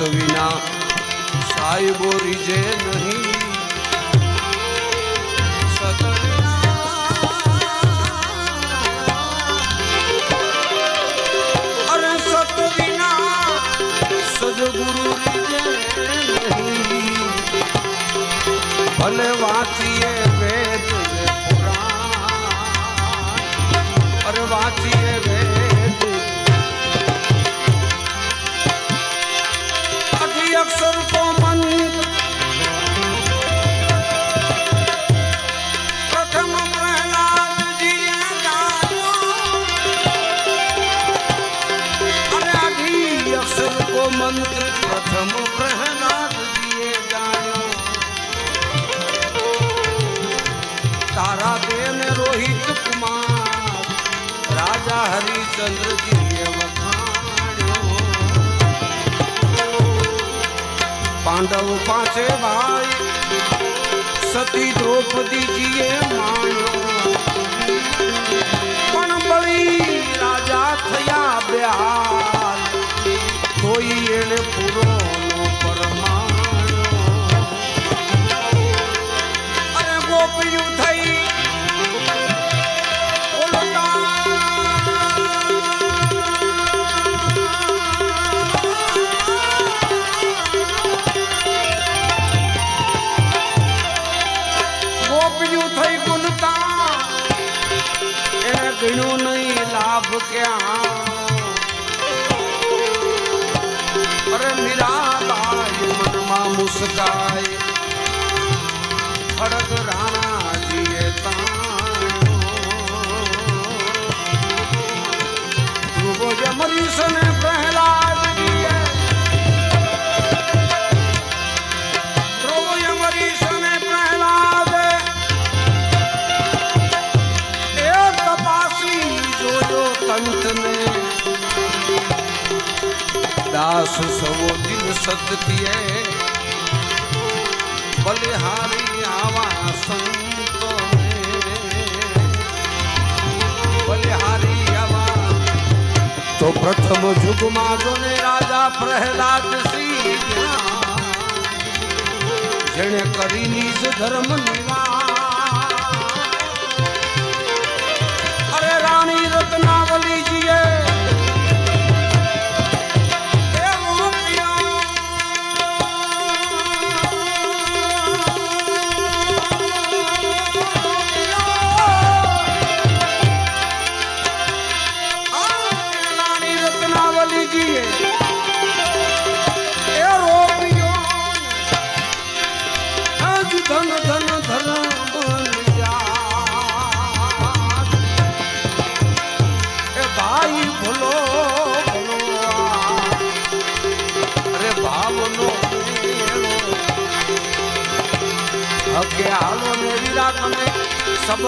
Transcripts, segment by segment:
ભક્ત વિના સાહેબો રીજે નહીં. ભલે વાંચી મંત્ર પ્રથમ પ્રહલાદજીએ જાણ્યો. તારા બેન રોહિત કુમાર રાજા હરિચંદ્રજીએ પાંડવ પાસે ભાઈ સતી દ્રૌપદીજીએ માણ્યો. ગાય. ખડગ રાણાજીએ ધ્રુવો જમરીશ ને પ્રહલાદ. દાસ સવો દિલ સદતીએ તો પ્રથમ જુગમાં જોને રાજા પ્રહલાદ સિંહ જેણે કરી નિજ ધર્મ નિવા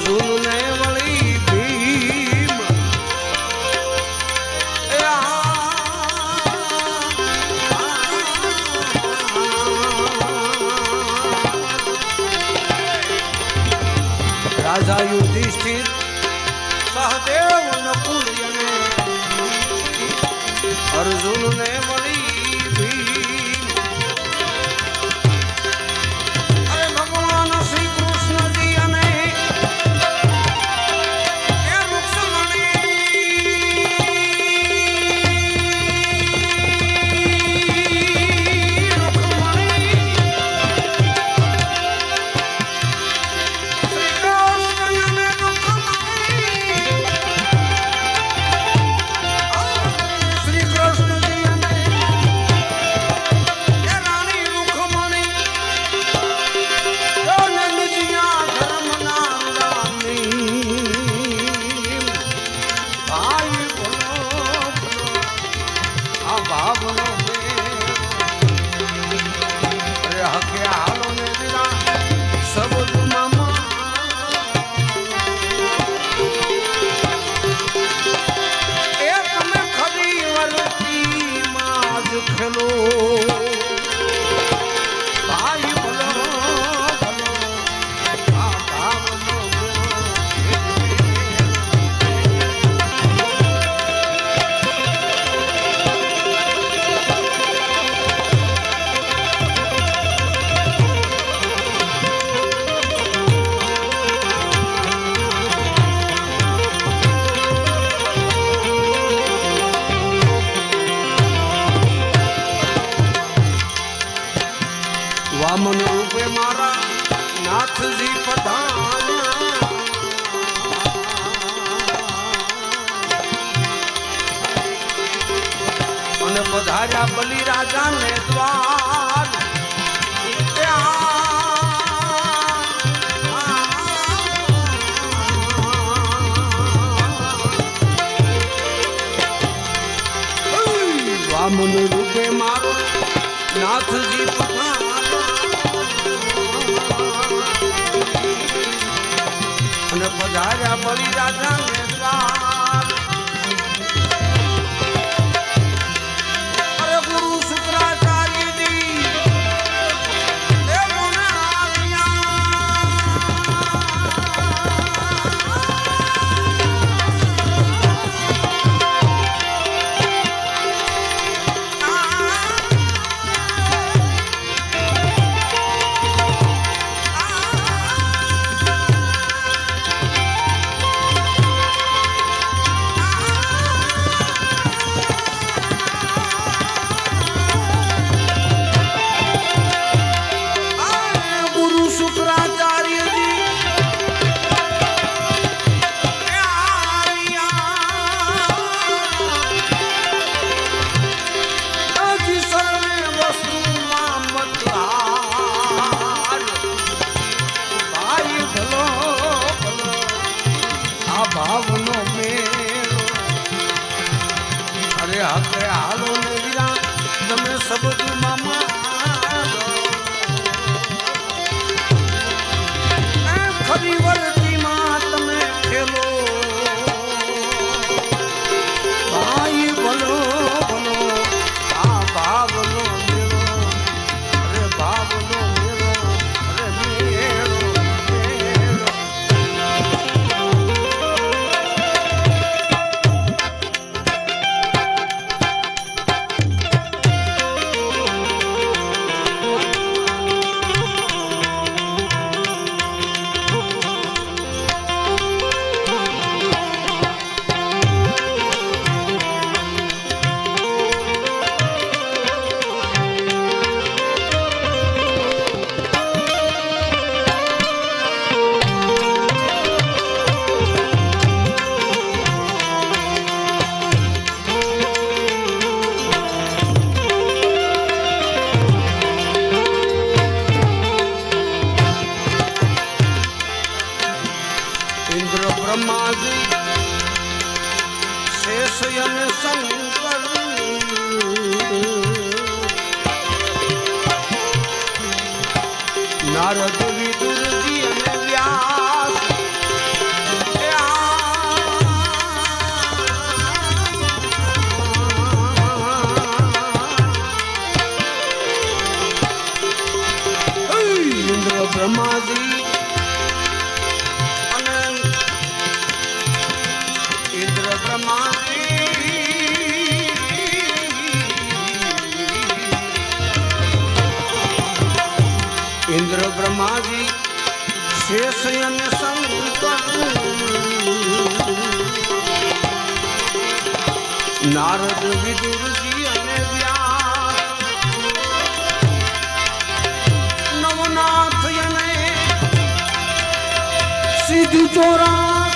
Huzur વામન રૂપે મારો નાથજી અને પધાર્યા બલિ હકે હાલો ને વીરા તમે સબદુ મામા ખુદ વિદુરજી અને વ્યાસ નવનાથ અને સિદ્ધ ચોરા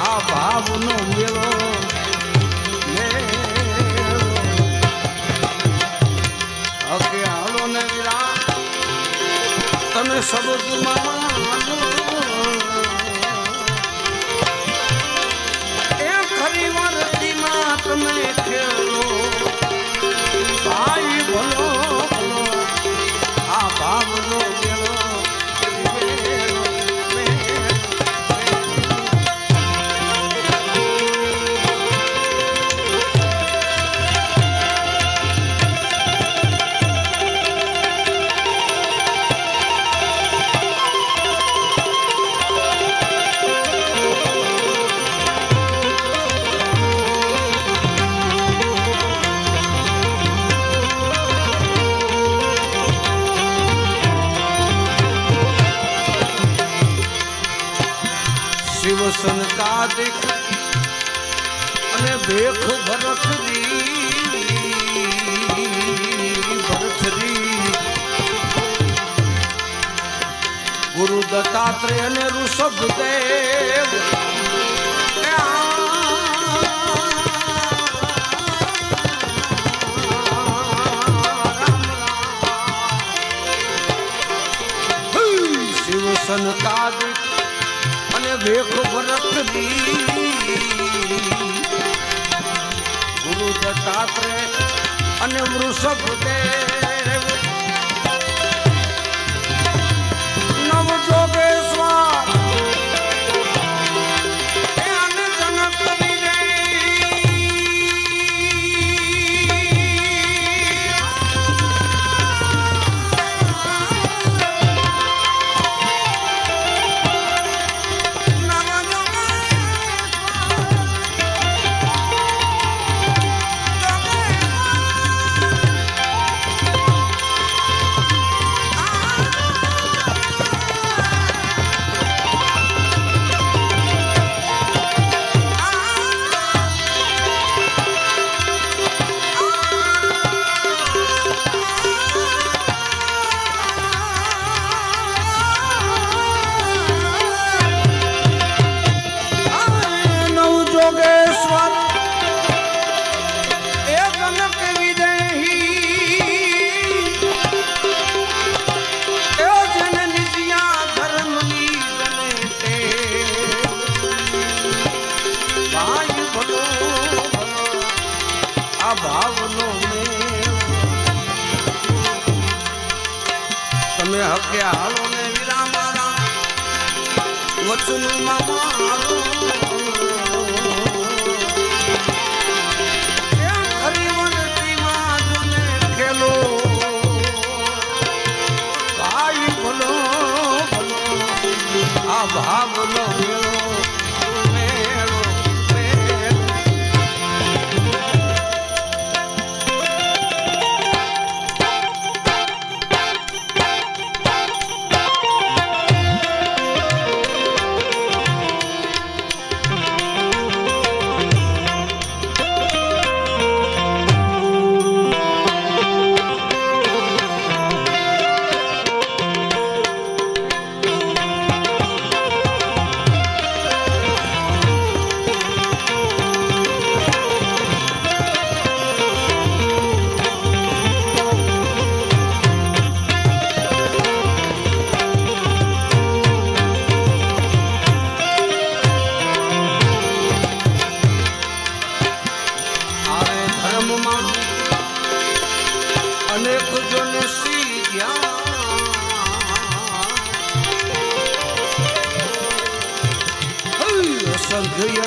આ ભાવનો મેળો અકે હાલો ને વિરા તમે સબૂત આપણે અને ઋષભદેવ શિવ સનકાદિક અને વેખ ભરતદી ગુરુ દત્તાત્રેય અને વૃષભદેવ આ ભાવનો તમે હકે હાલો ને વિરામ વચનમાં મારો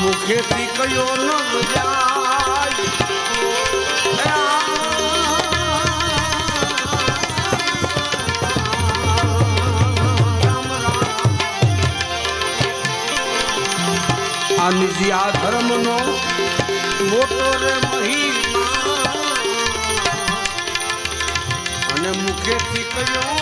મુખેથી કયો ન જાય? આનજી આ ધર્મનો મોટો રે મહિમા. અને મુખેથી કયો